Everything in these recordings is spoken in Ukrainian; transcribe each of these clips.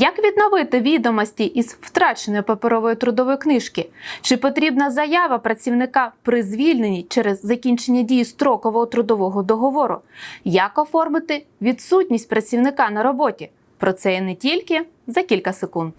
Як відновити відомості із втраченої паперової трудової книжки? Чи потрібна заява працівника при звільненні через закінчення дії строкового трудового договору? Як оформити відсутність працівника на роботі? Про це і не тільки за кілька секунд.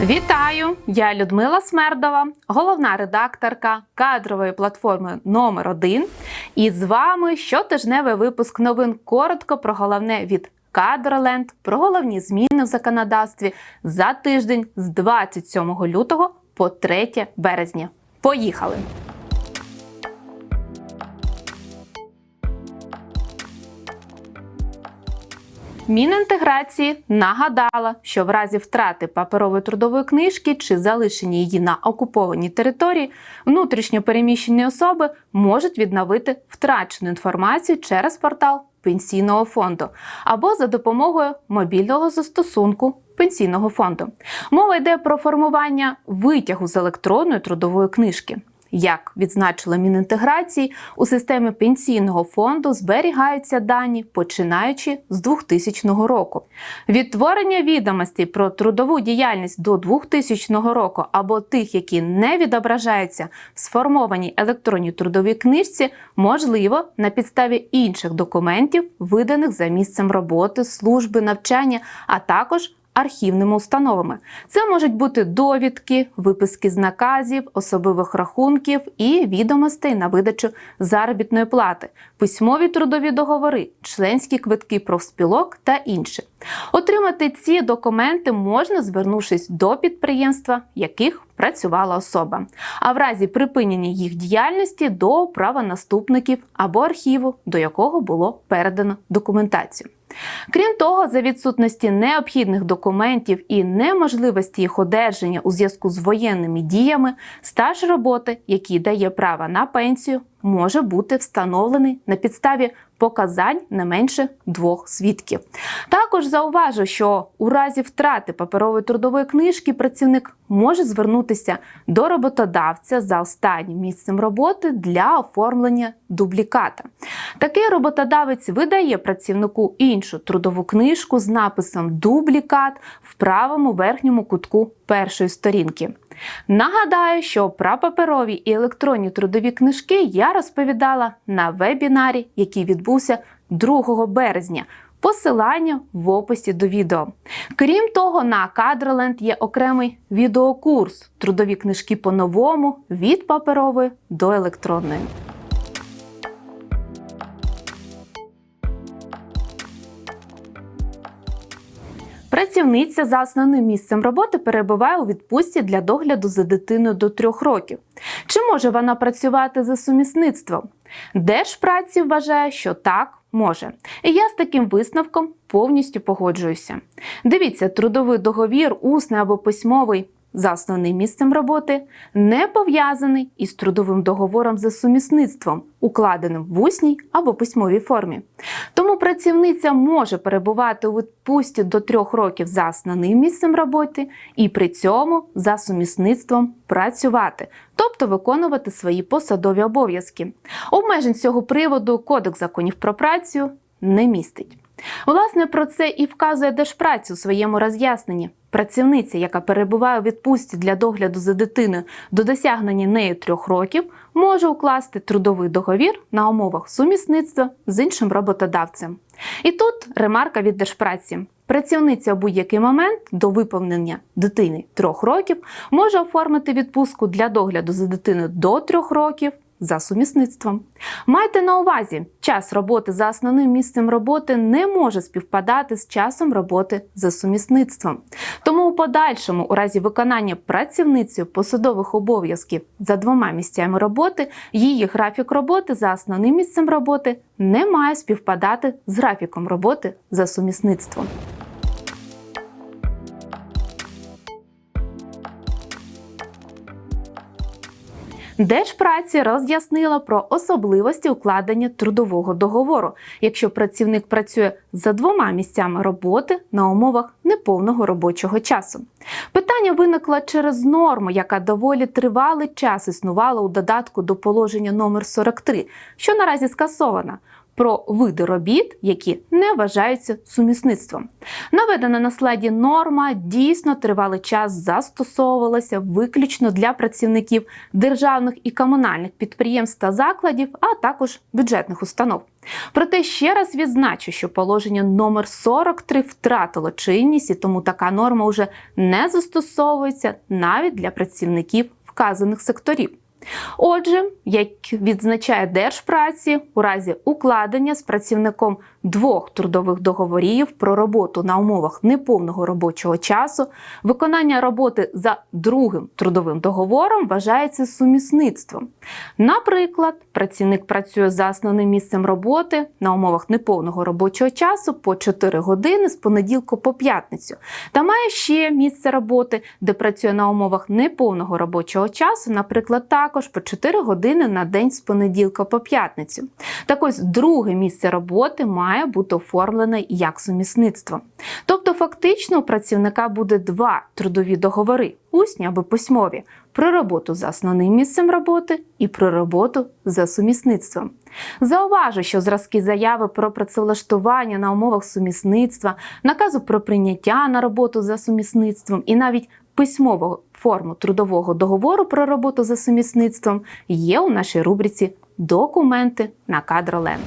Вітаю! Я Людмила Смердова, головна редакторка кадрової платформи номер 1 І з вами щотижневий випуск новин коротко про головне від Кадроленд, про головні зміни в законодавстві за тиждень з 27 лютого по 3 березня. Поїхали! Мінінтеграції нагадала, що в разі втрати паперової трудової книжки чи залишення її на окупованій території внутрішньо переміщені особи можуть відновити втрачену інформацію через портал пенсійного фонду або за допомогою мобільного застосунку пенсійного фонду. Мова йде про формування витягу з електронної трудової книжки. Як відзначила Мінінтеграції, у системі пенсійного фонду зберігаються дані починаючи з 2000 року. Відтворення відомостей про трудову діяльність до 2000 року або тих, які не відображаються в сформованій електронній трудовій книжці, можливо на підставі інших документів, виданих за місцем роботи, служби, навчання, а також архівними установами. Це можуть бути довідки, виписки з наказів, особливих рахунків і відомостей на видачу заробітної плати, письмові трудові договори, членські квитки профспілок та інше. Отримати ці документи можна, звернувшись до підприємства, яких працювала особа, а в разі припинення їх діяльності до правонаступників або архіву, до якого було передано документацію. Крім того, за відсутності необхідних документів і неможливості їх одержання у зв'язку з воєнними діями, стаж роботи, який дає право на пенсію, може бути встановлений на підставі показань не менше двох свідків. Також зауважу, що у разі втрати паперової трудової книжки працівник може звернутися до роботодавця за останнім місцем роботи для оформлення дубліката. Такий роботодавець видає працівнику іншу трудову книжку з написом Дублікат в правому верхньому кутку першої сторінки. Нагадаю, що про паперові і електронні трудові книжки розповідала на вебінарі, який відбувся 2 березня. Посилання в описі до відео. Крім того, на Кадроленд є окремий відеокурс трудові книжки по-новому від паперової до електронної. Працівниця за основним місцем роботи перебуває у відпустці для догляду за дитиною до трьох років. Чи може вона працювати за сумісництвом? Держпраці вважає, що так може. І я з таким висновком повністю погоджуюся. Дивіться, трудовий договір, усний або письмовий за основним місцем роботи не пов'язаний із трудовим договором за сумісництвом, укладеним в усній або письмовій формі. Тому працівниця може перебувати у відпустці до трьох років за основним місцем роботи і при цьому за сумісництвом працювати, тобто виконувати свої посадові обов'язки. Обмежень з цього приводу Кодекс законів про працю не містить. Власне, про це і вказує Держпрацю у своєму роз'ясненні. Працівниця, яка перебуває у відпустці для догляду за дитиною до досягнення нею трьох років, може укласти трудовий договір на умовах сумісництва з іншим роботодавцем. І тут ремарка від Держпраці. Працівниця у будь-який момент до виповнення дитини трьох років може оформити відпустку для догляду за дитиною до трьох років за сумісництвом. Майте на увазі, час роботи за основним місцем роботи не може співпадати з часом роботи за сумісництвом. Тому у подальшому, у разі виконання працівницею посадових обов'язків за двома місцями роботи, її графік роботи за основним місцем роботи не має співпадати з графіком роботи за сумісництвом. Держпраці роз'яснила про особливості укладення трудового договору, якщо працівник працює за двома місцями роботи на умовах неповного робочого часу. Питання виникло через норму, яка доволі тривалий час існувала у додатку до положення номер 43, що наразі скасована. Про види робіт, які не вважаються сумісництвом. Наведена на слайді норма дійсно тривалий час застосовувалася виключно для працівників державних і комунальних підприємств та закладів, а також бюджетних установ. Проте ще раз відзначу, що положення номер 43 втратило чинність, і тому така норма вже не застосовується навіть для працівників вказаних секторів. Отже, як відзначає Держпраці, у разі укладення з працівником двох трудових договорів про роботу на умовах неповного робочого часу, виконання роботи за другим трудовим договором вважається сумісництвом. Наприклад, працівник працює за основним місцем роботи на умовах неповного робочого часу по 4 години з понеділка по п'ятницю, та має ще місце роботи, де працює на умовах неповного робочого часу, наприклад, також по 4 години на день з понеділка по п'ятницю. Так ось друге місце роботи має бути оформлене як сумісництво. Тобто, фактично, у працівника буде два трудові договори усні або письмові про роботу за основним місцем роботи і про роботу за сумісництвом. Зауважу, що зразки заяви про працевлаштування на умовах сумісництва, наказу про прийняття на роботу за сумісництвом і навіть письмову форму трудового договору про роботу за сумісництвом є у нашій рубриці Документи на кадроленд.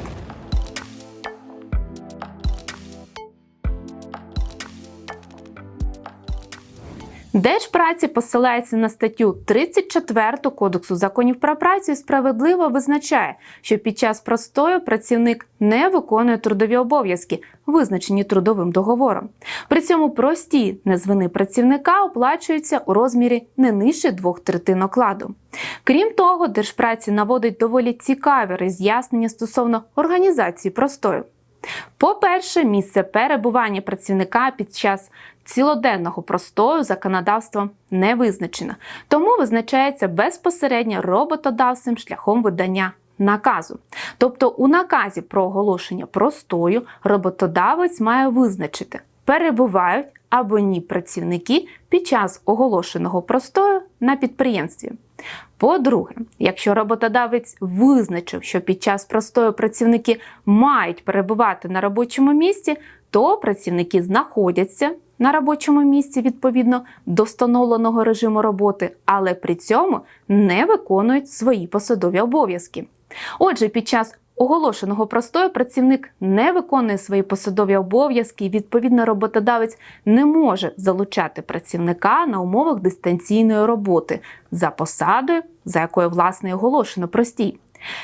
Держпраці посилається на статтю 34 Кодексу законів про працю і справедливо визначає, що під час простою працівник не виконує трудові обов'язки, визначені трудовим договором. При цьому прості незвини працівника оплачуються у розмірі не нижче двох третин окладу. Крім того, держпраці наводить доволі цікаві роз'яснення стосовно організації простою. По-перше, місце перебування працівника під час цілоденного простою законодавством не визначено, тому визначається безпосередньо роботодавцем шляхом видання наказу. Тобто у наказі про оголошення простою роботодавець має визначити, перебувають або ні працівники під час оголошеного простою на підприємстві. По-друге, якщо роботодавець визначив, що під час простою працівники мають перебувати на робочому місці, то працівники знаходяться на робочому місці відповідно до встановленого режиму роботи, але при цьому не виконують свої посадові обов'язки. Отже, під час оголошеного простою працівник не виконує свої посадові обов'язки, і відповідно роботодавець не може залучати працівника на умовах дистанційної роботи за посадою, за якою власне оголошено простій.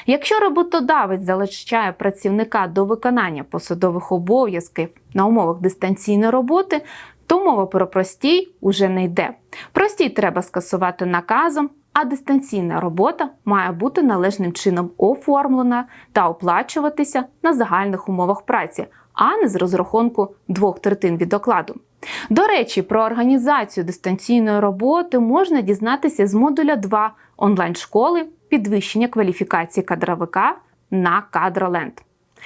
Якщо роботодавець залучає працівника до виконання посадових обов'язків на умовах дистанційної роботи, то мова про простій уже не йде. Простій треба скасувати наказом, а дистанційна робота має бути належним чином оформлена та оплачуватися на загальних умовах праці, а не з розрахунку двох третин від окладу. До речі, про організацію дистанційної роботи можна дізнатися з модуля 2 онлайн-школи підвищення кваліфікації кадровика на Кадроленд.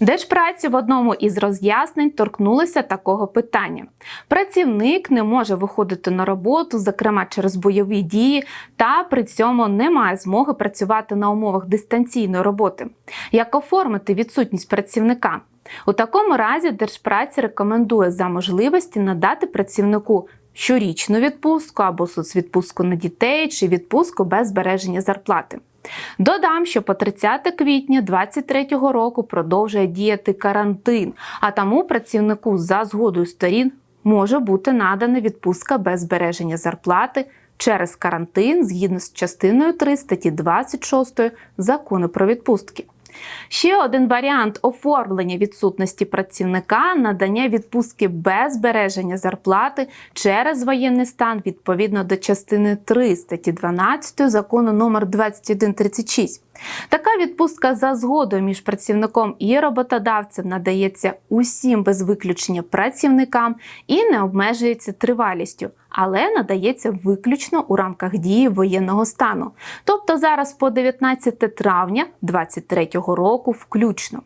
Держпраці в одному із роз'яснень торкнулися такого питання: працівник не може виходити на роботу, зокрема через бойові дії, та при цьому не має змоги працювати на умовах дистанційної роботи. Як оформити відсутність працівника? У такому разі Держпраці рекомендує за можливості надати працівнику щорічну відпустку або соцвідпустку на дітей чи відпустку без збереження зарплати. Додам, що по 30 квітня 2023 року продовжує діяти карантин, а тому працівнику за згодою сторін може бути надана відпустка без збереження зарплати через карантин згідно з частиною 3 статті 26 закону про відпустки. Ще один варіант оформлення відсутності працівника надання відпустки без збереження зарплати через воєнний стан відповідно до частини 3 статті 12 закону номер 2136. Така відпустка за згодою між працівником і роботодавцем надається усім без виключення працівникам і не обмежується тривалістю, але надається виключно у рамках дії воєнного стану, тобто зараз по 19 травня 2023 року включно.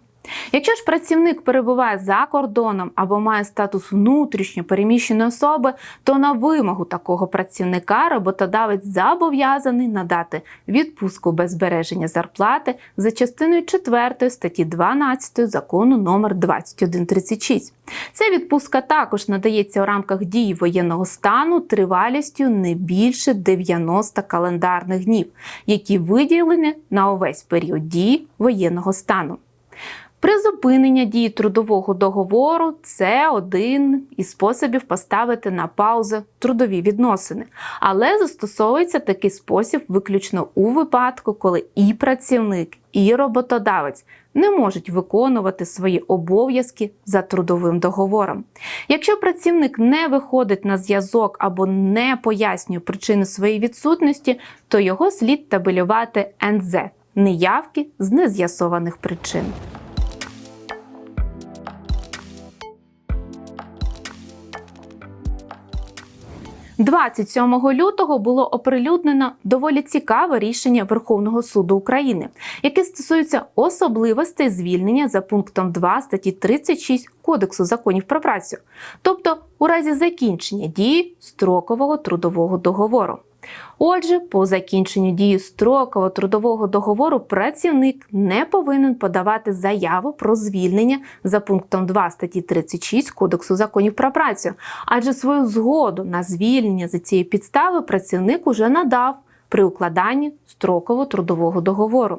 Якщо ж працівник перебуває за кордоном або має статус внутрішньо переміщеної особи, то на вимогу такого працівника роботодавець зобов'язаний надати відпустку без збереження зарплати за частиною 4 статті 12 закону номер 2136. Ця відпустка також надається у рамках дії воєнного стану тривалістю не більше 90 календарних днів, які виділені на увесь період дії воєнного стану. Призупинення дії трудового договору це один із способів поставити на паузу трудові відносини, але застосовується такий спосіб виключно у випадку, коли і працівник, і роботодавець не можуть виконувати свої обов'язки за трудовим договором. Якщо працівник не виходить на зв'язок або не пояснює причини своєї відсутності, то його слід табелювати НЗ неявки з нез'ясованих причин. 27 лютого було оприлюднено доволі цікаве рішення Верховного суду України, яке стосується особливостей звільнення за пунктом 2 статті 36 Кодексу законів про працю, тобто у разі закінчення дії строкового трудового договору. Отже, по закінченню дії строкового трудового договору працівник не повинен подавати заяву про звільнення за пунктом 2 статті 36 Кодексу законів про працю, адже свою згоду на звільнення за цієї підстави працівник уже надав. При укладанні строкового трудового договору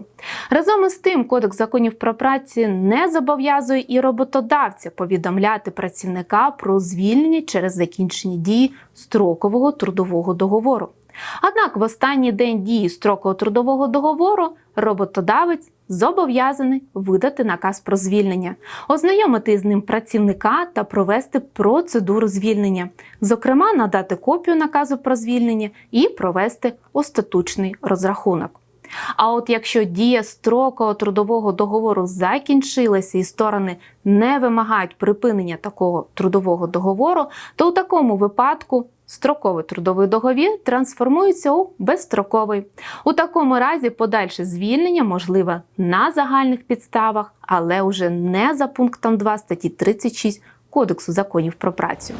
разом із тим, Кодекс законів про працю не зобов'язує і роботодавця повідомляти працівника про звільнення через закінчення дії строкового трудового договору. Однак в останній день дії строку трудового договору роботодавець зобов'язаний видати наказ про звільнення, ознайомити з ним працівника та провести процедуру звільнення, зокрема, надати копію наказу про звільнення і провести остаточний розрахунок. А от якщо дія строкового трудового договору закінчилася і сторони не вимагають припинення такого трудового договору, то у такому випадку строковий трудовий договір трансформується у безстроковий. У такому разі подальше звільнення можливе на загальних підставах, але уже не за пунктом 2 статті 36 Кодексу законів про працю.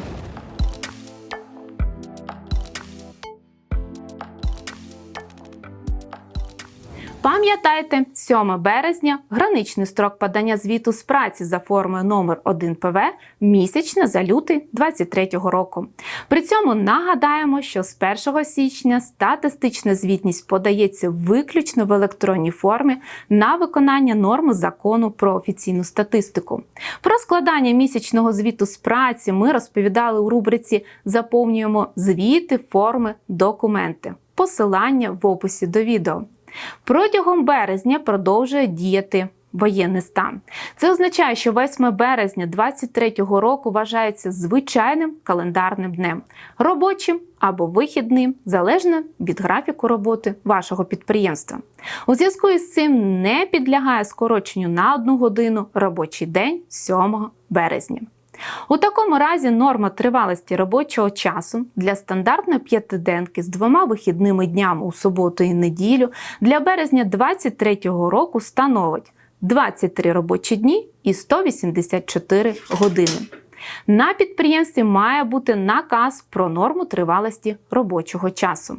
Пам'ятайте, 7 березня граничний строк подання звіту з праці за формою номер 1 ПВ місячне за лютий 2023 року. При цьому нагадаємо, що з 1 січня статистична звітність подається виключно в електронній формі на виконання норми закону про офіційну статистику. Про складання місячного звіту з праці ми розповідали у рубриці Заповнюємо звіти, форми, документи. Посилання в описі до відео. Протягом березня продовжує діяти воєнний стан. Це означає, що 8 березня 2023 року вважається звичайним календарним днем, робочим або вихідним, залежно від графіку роботи вашого підприємства. У зв'язку із цим не підлягає скороченню на одну годину робочий день 7 березня. У такому разі норма тривалості робочого часу для стандартної п'ятиденки з двома вихідними днями у суботу і неділю для березня 2023 року становить 23 робочі дні і 184 години. На підприємстві має бути наказ про норму тривалості робочого часу.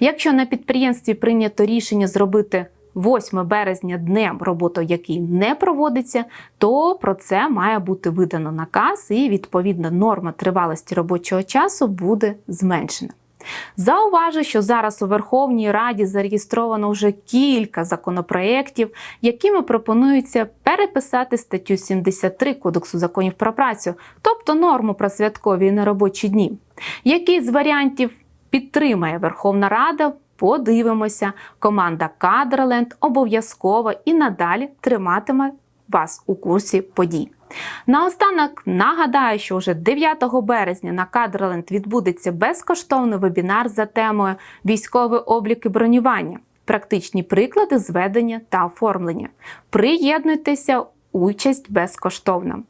Якщо на підприємстві прийнято рішення зробити 8 березня днем, робота який не проводиться, то про це має бути видано наказ, і відповідна норма тривалості робочого часу буде зменшена. Зауважу, що зараз у Верховній Раді зареєстровано вже кілька законопроєктів, якими пропонується переписати статтю 73 Кодексу законів про працю, тобто норму про святкові і неробочі дні. Який з варіантів підтримає Верховна Рада. Подивимося, команда Кадроленд обов'язково і надалі триматиме вас у курсі подій. Наостанок нагадаю, що вже 9 березня на Кадроленд відбудеться безкоштовний вебінар за темою військовий облік і бронювання, практичні приклади зведення та оформлення. Приєднуйтеся, участь безкоштовна.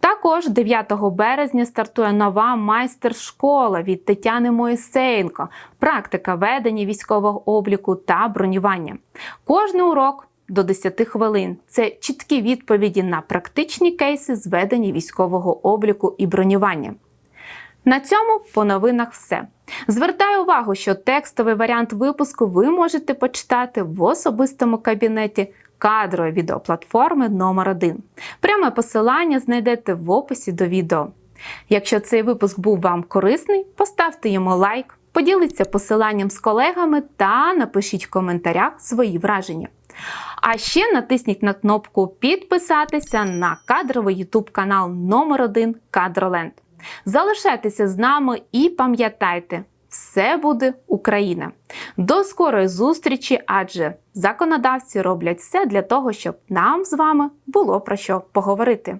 Також 9 березня стартує нова майстер-школа від Тетяни Моїсеєнко, практика ведення військового обліку та бронювання. Кожний урок до 10 хвилин. Це чіткі відповіді на практичні кейси зведення військового обліку і бронювання. На цьому по новинах все. Звертаю увагу, що текстовий варіант випуску ви можете почитати в особистому кабінеті кадрової відеоплатформи номер 1 Пряме посилання знайдете в описі до відео. Якщо цей випуск був вам корисний, поставте йому лайк, поділіться посиланням з колегами та напишіть в коментарях свої враження. А ще натисніть на кнопку підписатися на кадровий YouTube канал номер 1 Кадроленд. Залишайтеся з нами і пам'ятайте, все буде Україна. До скорої зустрічі, адже законодавці роблять все для того, щоб нам з вами було про що поговорити.